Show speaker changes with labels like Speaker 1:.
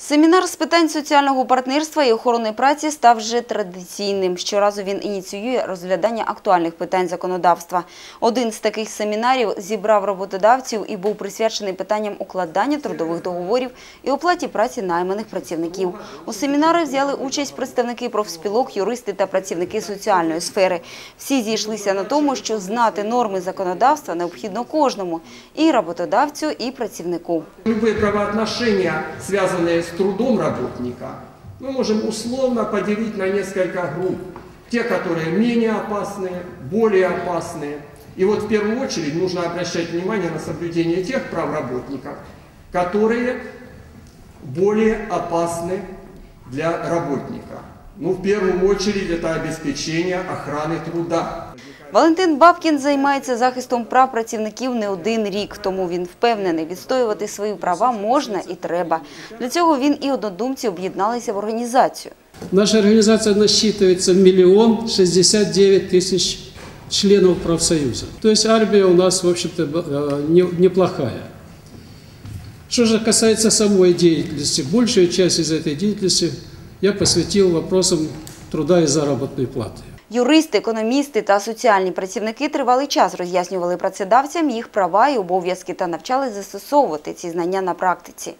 Speaker 1: Семінар з питань соціального партнерства і охорони праці став вже традиційним. Щоразу він ініціює розглядання актуальних питань законодавства. Один з таких семінарів зібрав роботодавців і був присвячений питанням укладання трудових договорів і оплаті праці найманих працівників. У семінарі взяли участь представники профспілок, юристи та працівники соціальної сфери. Всі зійшлися на тому, що знати норми законодавства необхідно кожному – і роботодавцю, і працівнику.
Speaker 2: Любые правоотношения, связанные с трудом работника, мы можем условно поделить на несколько групп. Те, которые менее опасные, более опасные. И вот в первую очередь нужно обращать внимание на соблюдение тех прав работников, которые более опасны для работника. Ну, в первую очередь это обеспечение охраны труда.
Speaker 1: Валентин Бабкін займається захистом прав працівників не один рік, тому він впевнений, відстоювати свої права можна і треба. Для цього він і однодумці об'єдналися в організацію.
Speaker 3: Наша организация насчитывается миллион шестьдесят тысяч членов профсоюза. То есть армия у нас, в общем-то, э, не- неплохая. Что же касается самой деятельности, большую часть из этой деятельности я посвятил вопросам труда и заработной платы.
Speaker 1: Юристи, економісти та соціальні працівники тривалий час роз'яснювали працедавцям їх права і обов'язки та навчали застосовувати ці знання на практиці.